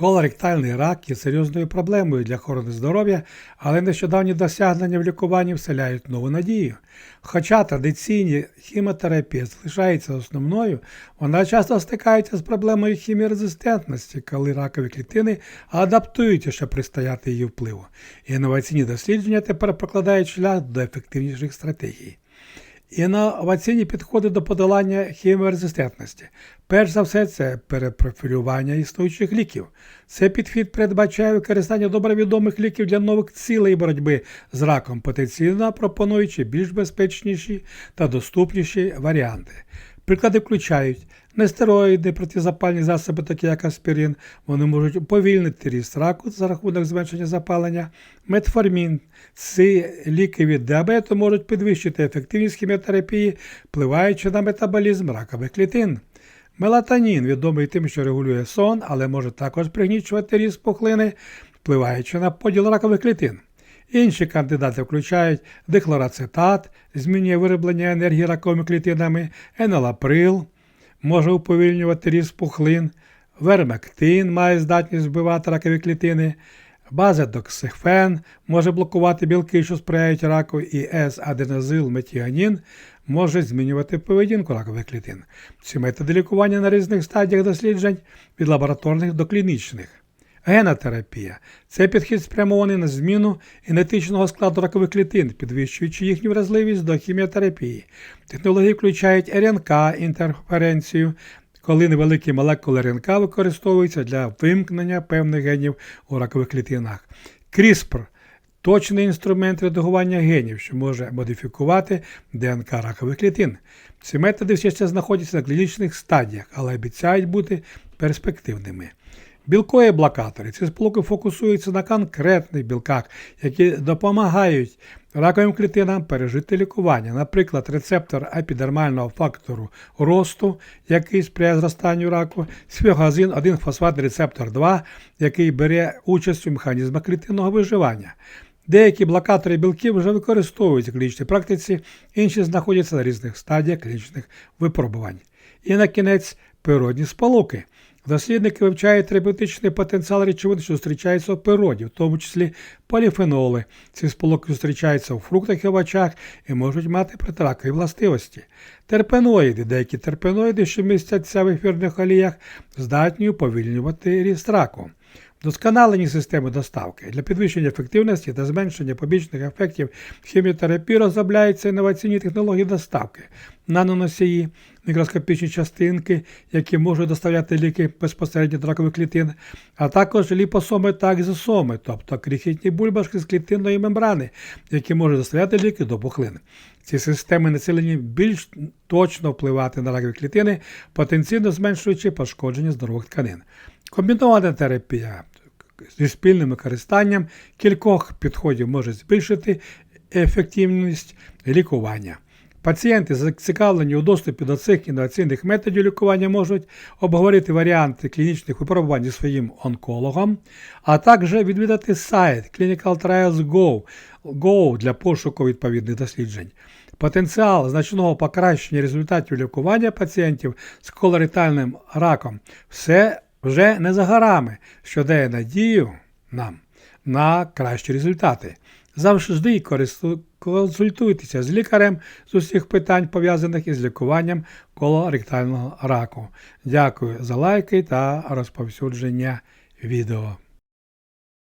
Колоректальний рак є серйозною проблемою для охорони здоров'я, але нещодавні досягнення в лікуванні вселяють нову надію. Хоча традиційні хімотерапія залишається основною, вона часто стикається з проблемою хіміорезистентності, коли ракові клітини адаптуються, щоб пристояти її впливу. Інноваційні дослідження тепер прокладають шлях до ефективніших стратегій. Інноваційні підходи до подолання хіміорезистентності. Перш за все, це перепрофілювання існуючих ліків. Цей підхід передбачає використання добре відомих ліків для нових цілей боротьби з раком, потенційно пропонуючи більш безпечніші та доступніші варіанти. Приклади включають нестероїди, протизапальні засоби, такі як аспірин, вони можуть уповільнити ріст раку за рахунок зменшення запалення, метформін. Ці ліки від діабету можуть підвищити ефективність хіміотерапії, впливаючи на метаболізм ракових клітин. Мелатонін відомий тим, що регулює сон, але може також пригнічувати ріст пухлини, впливаючи на поділ ракових клітин. Інші кандидати включають дихлорацетат, змінює вироблення енергії раковими клітинами, енолаприл, може уповільнювати ріст пухлин, вермектин має здатність вбивати ракові клітини, базедоксифен може блокувати білки, що сприяють раку, і С-аденозил-метіанін може змінювати поведінку ракових клітин. Ці методи лікування на різних стадіях досліджень від лабораторних до клінічних. Генотерапія це підхід спрямований на зміну генетичного складу ракових клітин, підвищуючи їхню вразливість до хіміотерапії. Технології включають РНК інтерференцію, коли невеликі молекули РНК використовуються для вимкнення певних генів у ракових клітинах. CRISPR точний інструмент редагування генів, що може модифікувати ДНК ракових клітин. Ці методи все ще знаходяться на клінічних стадіях, але обіцяють бути перспективними. Білкові блокатори. Ці сполуки фокусуються на конкретних білках, які допомагають раковим клітинам пережити лікування. Наприклад, рецептор епідермального фактору росту, який сприяє зростанню раку, сфігазин 1 фосфатний рецептор 2, який бере участь у механізмах клітинного виживання. Деякі блокатори білків вже використовуються в клінічній практиці, інші знаходяться на різних стадіях клінічних випробувань. І на кінець природні сполуки. Дослідники вивчають терапевтичний потенціал речовин, що зустрічаються в природі, в тому числі поліфеноли. Ці сполуки зустрічаються у фруктах і овочах і можуть мати протиракові властивості. Терпеноїди, деякі терпеноїди, що містяться в ефірних оліях, здатні уповільнювати ріст раку. Вдосконалені системи доставки для підвищення ефективності та зменшення побічних ефектів хіміотерапії розробляються інноваційні технології доставки, наноносії, мікроскопічні частинки, які можуть доставляти ліки безпосередньо до ракових клітин, а також ліпосоми та екзосоми, тобто крихітні бульбашки з клітинної мембрани, які можуть доставляти ліки до пухлин. Ці системи націлені більш точно впливати на ракові клітини, потенційно зменшуючи пошкодження здорових тканин. Комбінована терапія зі спільним використанням кількох підходів може збільшити ефективність лікування. Пацієнти, зацікавлені у доступі до цих інноваційних методів лікування, можуть обговорити варіанти клінічних випробувань зі своїм онкологом, а також відвідати сайт Clinical Trials Go, Go для пошуку відповідних досліджень. Потенціал значного покращення результатів лікування пацієнтів з колоритальним раком все вже не за горами, що дає надію нам на кращі результати. Завжди консультуйтеся з лікарем з усіх питань, пов'язаних із лікуванням колоректального раку. Дякую за лайки та розповсюдження відео.